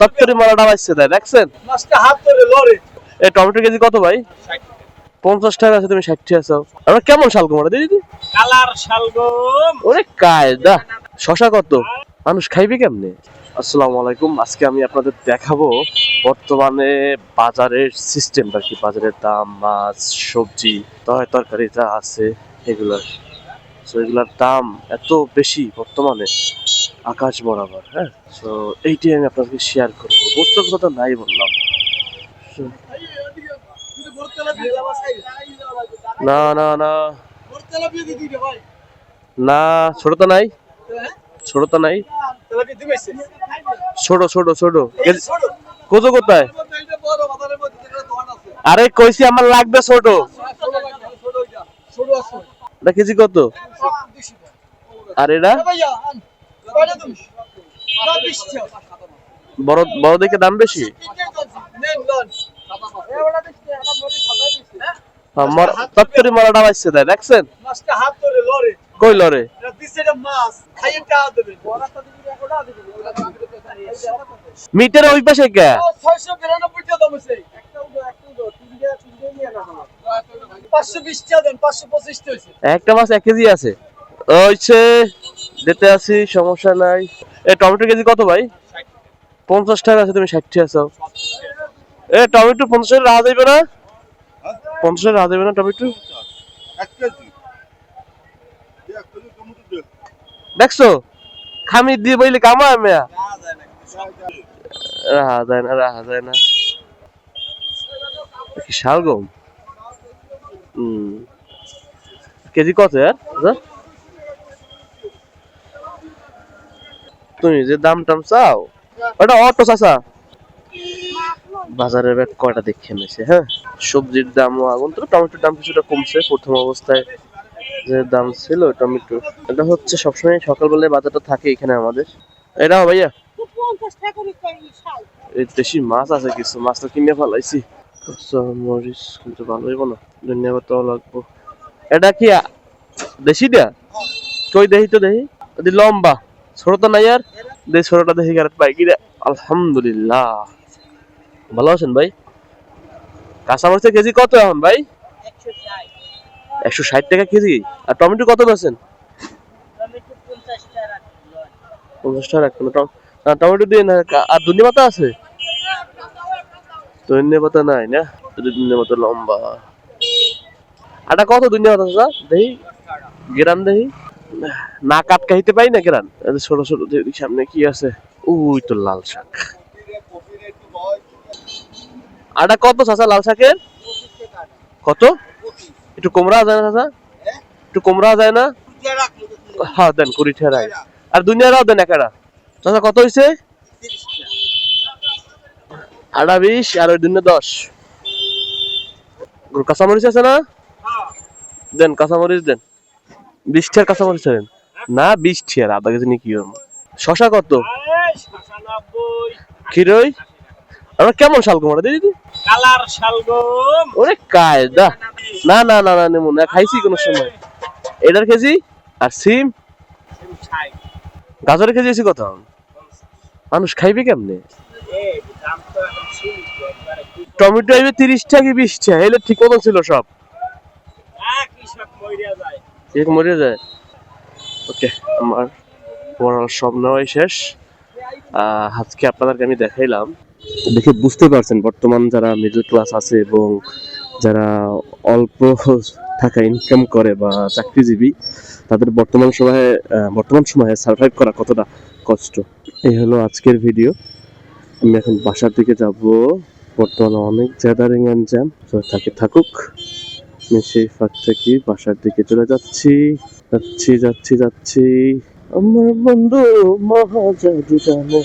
তত্তরি দেয় দেখছেন? এই টমেটো কেজি কত ভাই? পঞ্চাশ টাকা আছে তুমি ষাটটি আছো আমরা কেমন শাল কুমার দিদি? কালার শালগম। ওরে কায়দা শশা কত? মানুষ খাইবে কেমনে? আসসালামু আলাইকুম আজকে আমি আপনাদের দেখাবো বর্তমানে বাজারের সিস্টেম আর কি। বাজারের দাম মাছ সবজি তয় তরকারি যা আছে এগুলার। তো এগুলার দাম এত বেশি বর্তমানে। আকাশ বরাবর হ্যাঁ? তো এইটি আমি আপনাদেরকে শেয়ার করব। বস্তুর কথা নাই বললাম। না না না। না, ছোট তো নাই। ছোট তো নাই। ছোট ছোট ছোট। কেজি- কোথায়? আরে, কইছি আমার লাগবে ছোট। কেজি কত? আর, এটা? বড় বড় দেখে দাম বেশি? তত্তরি মালাটা দেয় দেখছেন? কই লরে মিটার ওই পাশে কে? একটা মাছ এক কেজি আছে। ওইছে দিতে আছি, সমস্যা নাই। এই টমেটো কেজি কত ভাই? পঞ্চাশ টাকা আছে, তুমি ষাটটি আছো এ, টমেটো পঞ্চাশের রাহা যাইবে না? পঞ্চাশের রাহা যাবে না টমেটো? দেখছ? খামি দিয়ে বইলে কামা মেয়া? রাহা যায় না, রাহা যায় না। শালগম হুম কেজি কত यार তুমি যে দাম টাম চাও? ওটা অটো চাচা। বাজারের ব্যাগ কয়টা দেখে নিছে হ্যাঁ? সবজির দামও আগুন তো, টমেটোর দাম কিছুটা কমছে, প্রথম অবস্থায় যে দাম ছিল টমেটো। এটা হচ্ছে সবসময় সকালবেলায় বাজারটা থাকে এখানে আমাদের। এটাও ভাইয়া? দেশি মাছ আছে কিছু, মাছ তো কিনে ফেলাইছি। মরিচ কিন্তু ভালো হইব না ধন্যবাদ তো লাগবো। এটা কি আ- দেশিটা কই দেখি তো এদি লম্বা। ছোটটা নাই আর? দেখ ছোটটা দেখি আর পাই কি রে? আলহামদুলিল্লাহ। ভালো আছেন ভাই? কাঁচা মরিচের কেজি কত এখন ভাই? একশো ষাট টাকা কেজি। আর টমেটো কত বেছেন পঞ্চাশ টাকা টমেটো দিয়ে না আর ধনিয়া পাতা আছে? ধনিয়া পাতা নাই না? যদি ধনিয়া পাতা লম্বা। আটা কত ধনিয়া পাতা দেখি। গ্রাম দেখি। না কাট খাইতে না যে ছোট ছোট সামনে কি আছে? উই তো লাল শাক। আটা কত চাচা লাল শাকের? কত? একটু কোমরা যায় না চাচা? একটু কোমরা যায় না? হ্যাঁ দেন, কুড়ি ঠেরাই আর দুনিয়ারাও দেন চাচা, কত হয়েছে আটা বিশ, আর ওই দুনিয়া দশ। কাঁচামরিচ আছে না? দেন, কাঁচামরিচ দেন। বিশ টিয়ার কাঁচামরিচ দেন না বিশ টিয়ার আধা কেজি নিয়ে কি করব শশা কত? খিরই আমরা কেমন শাল কুমার দিদি? কালার শালগম ওরে কায়দা। না না না না নেমু না খাইছি কোনো সময়। এটার কেজি? আর সিম? গাজরের কেজি এসে কত? মানুষ খাইবে কেমনে? টমেটো আইবে তিরিশ টাকা বিশ টাকা? এলে ঠিক মতন ছিল সব। এক মরে যায়। ওকে আমার পড়ার সব নেওয়াই শেষ আজকে আপনাদেরকে আমি দেখাইলাম। দেখে বুঝতে পারছেন, বর্তমান যারা মিডল ক্লাস আছে এবং যারা অল্প টাকা ইনকাম করে বা চাকরিজীবী, তাদের বর্তমান সময়ে বর্তমান সময়ে সার্ভাইভ করা কতটা কষ্ট? এই হলো আজকের ভিডিও আমি এখন বাসার দিকে যাব। বর্তমানে অনেক গ্যাদারিং অ্যান্ড জ্যাম থাকে থাকুক। আমি সেই ফাঁক থেকে বাসার দিকে চলে যাচ্ছি। যাচ্ছি যাচ্ছি যাচ্ছি। আমার বন্ধু, মহাজাদু জানে